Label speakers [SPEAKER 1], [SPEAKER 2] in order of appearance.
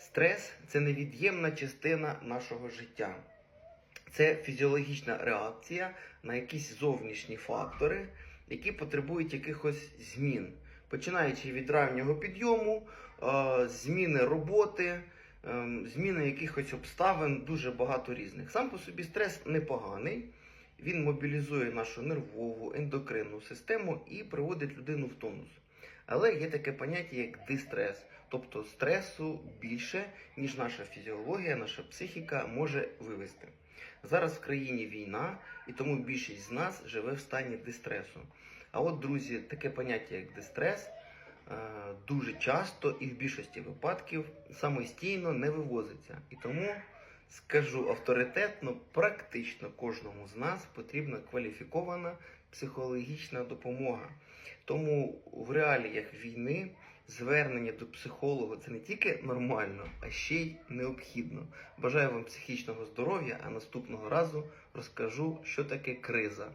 [SPEAKER 1] Стрес це невід'ємна частина нашого життя. Це фізіологічна реакція на якісь зовнішні фактори, які потребують якихось змін, починаючи від раннього підйому, е, зміни роботи, е, зміни якихось обставин, дуже багато різних. Сам по собі стрес непоганий. Він мобілізує нашу нервову, ендокринну систему і приводить людину в тонус. Але є таке поняття як дистрес, тобто стресу більше, ніж наша фізіологія, наша психіка може вивести. Зараз в країні війна, і тому більшість з нас живе в стані дистресу. А от, друзі, таке поняття як дистрес е, дуже часто і в більшості випадків самостійно не вивозиться. І тому скажу авторитетно, практично кожному з нас потрібна кваліфікована психологічна допомога. Тому в реаліях війни звернення до психолога це не тільки нормально, а ще й необхідно. Бажаю вам психічного здоров'я, а наступного разу розкажу, що таке криза.